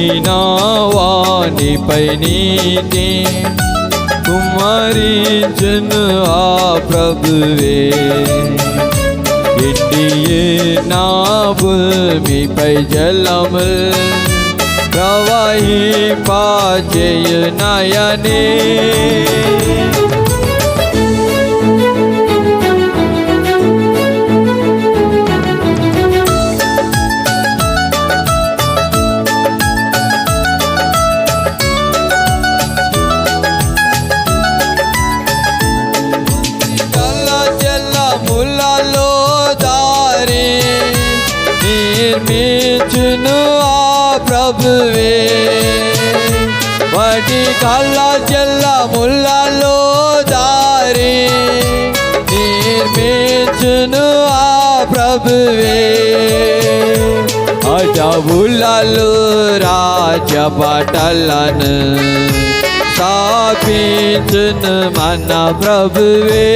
मीना वाणी पैनीते कुमारी जन आ प्रभुवे इंडिये नाभूमि पै जलम प्रवाही पाजय नयने నిర్మించును ఆ ప్రభువే. వాటి కళ్ళ చెల్ల ములలో దారి. నిర్మించును ఆ ప్రభువే. అడవులలో రాజపటలను స్థాపించును మన ప్రభువే.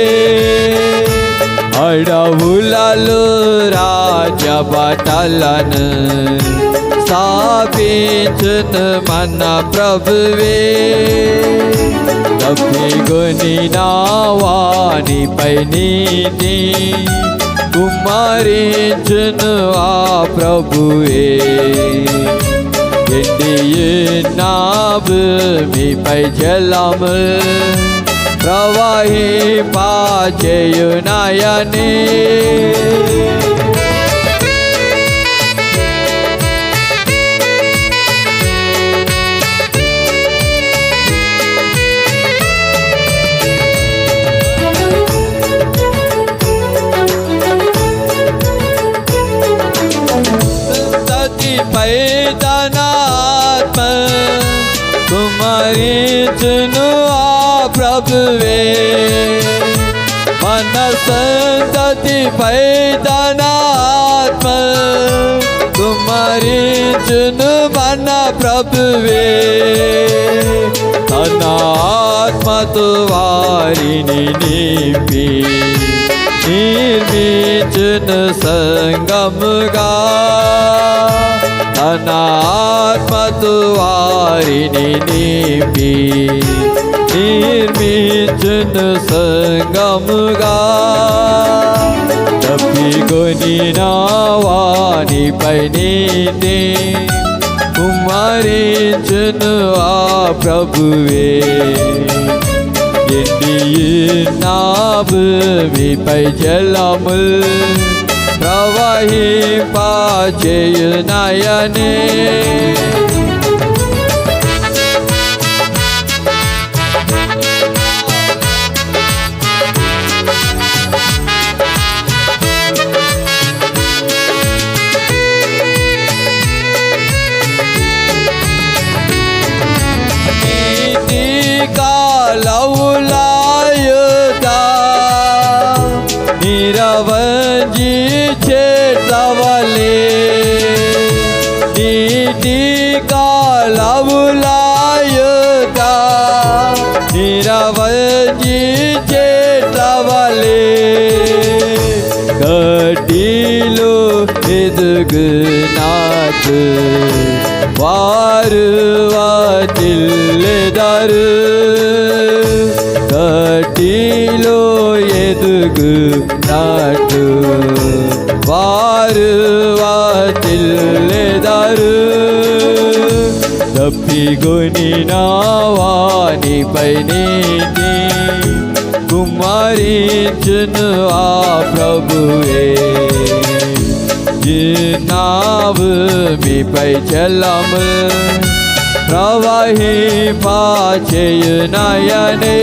राज बटलन् सापि जन मन प्रभुवे। गुनी नानि पैनि कुमारी चिन्वा प्रभुवे। ना जल प्रवाही पाचय नयने। पैदनात्म तुम्हारी चुन ಯಾಗುವೆ ಮನಸಂತತಿ ಪೈತನಾತ್ಮ ತುಮರಿ ಚುನು ಮನ ಪ್ರಭುವೆ ಅನಾತ್ಮ ತುವಾರಿಣಿ ನೀಪಿ निर्मीचन संगम गा अनात्मद्वारिणी సంగముగా తన ఆత్మతో వారిని నింపి నిర్మించును సంగముగా. తప్పికొని నా వానిపై నీతి కుమ్మరించును ఆ ప్రభువే. ఎండియే నా భూమిపై జలము ప్రవహింపచేయు నయనే കാലവുലായതാ നിരവധി ചേട്ടവലേ കട്ടിലു എതുകുനാത്ത് വാരുവാതില്ലതരു കട്ടിലോ എതുകുനാട്ട് गुणिनावानि पनिति कुमारी चुनवा प्रभुवे। जिनाव विपै चलम प्रवाहि पाचय नयने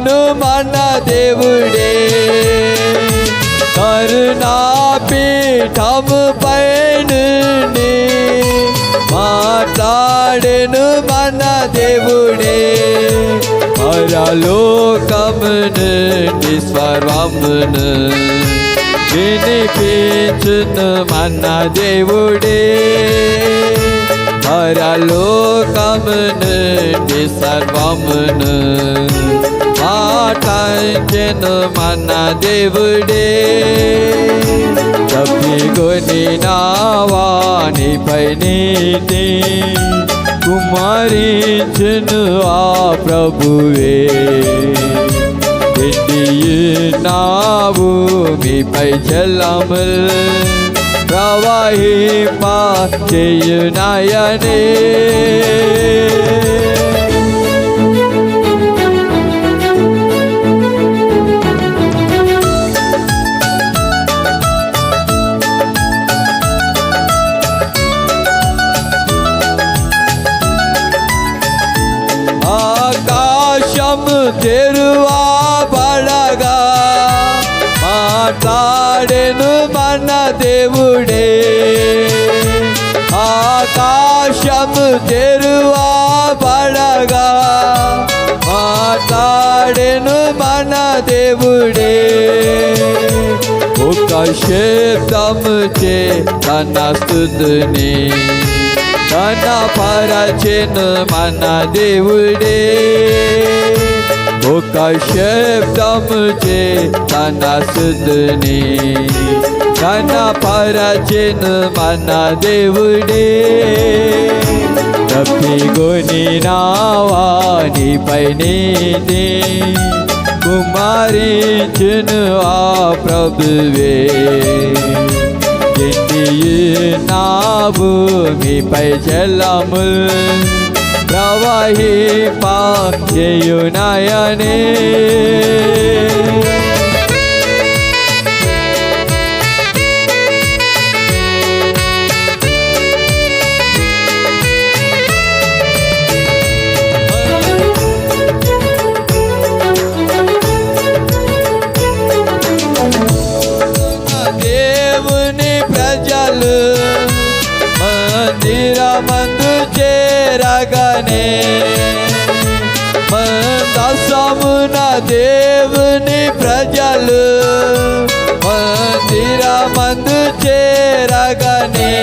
नु मन देवड़े। करना पीठम पैनने। माताड़े नु मन देवड़े। परलोकमन निस्वरमन। विनिपीचन मन देवड़े। परलोकमन निसर्वमन పరలోకమును నిసర్వమును మాటంచెను మన దేవుడే తప్పికొని నావానిపై నీతి కుమారించును ఆ ప్రభువే నావు మీపై జలముల్ ప్రవహింప చేయునాయనే ఆకాశము తెరువా బడగా మాట్లాడెను మన దేవుడే. ఆకాశము తెరువా పడగా మాట్లాడెను మన దేవుడే. ఒక శబ్దము చే తన స్థుతిని తన పరచెను మన దేవుడే. मुकश्यप तमचे तना सुदने तना पराचिन मना देवडे रफी गुनी नावानी पैने दे कुमारी चिनवा प्रभुवे ज़िंदगी ना भूमि पै चलम చేయునయనే దేవుని ने। मंदा सामना देव ने प्रजल। मंदिरा मंद चेरा गने।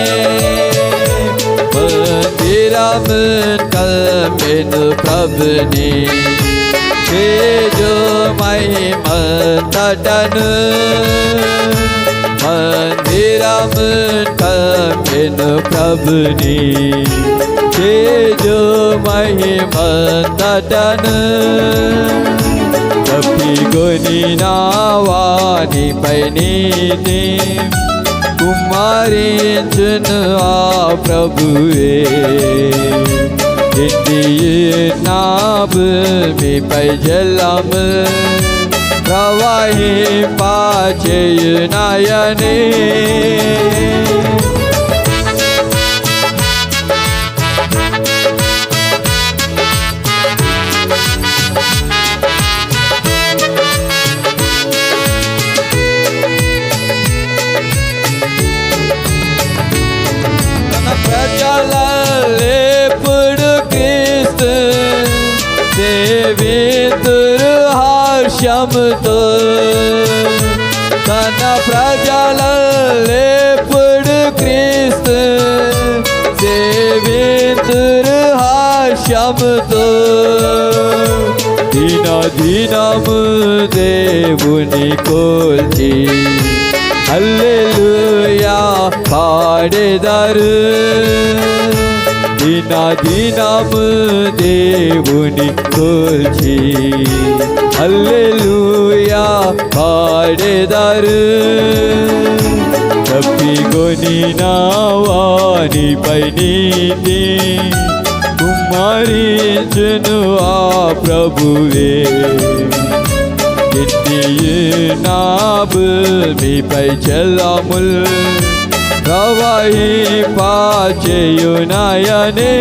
मंदिरा में कल मेन प्रभनी। तेजो मई मतन मंदिरा कल मेन प्रभनी। तेजो महिमतटन जपी गुणी नावानी पैनीने कुमारी चुनवा प्रभुए। इंदिये नाब मी पैजलम। प्रवाही पाचे नयने। शब्द काना प्रजाल लेपड क्रिस्त. देवेंद्र हा शब्द दिना दिनाम देवुनी कोलची हल्लेलुया पाडेदार దినము దేవుని కొల్చి హల్లెలూయా పాడెదరు తప్పికొని నావానిపై నీతి కుమారించును ఆ ప్రభువే నాబు మీపై చెల్లముల్ રવાઈ પાચે યુનાયને.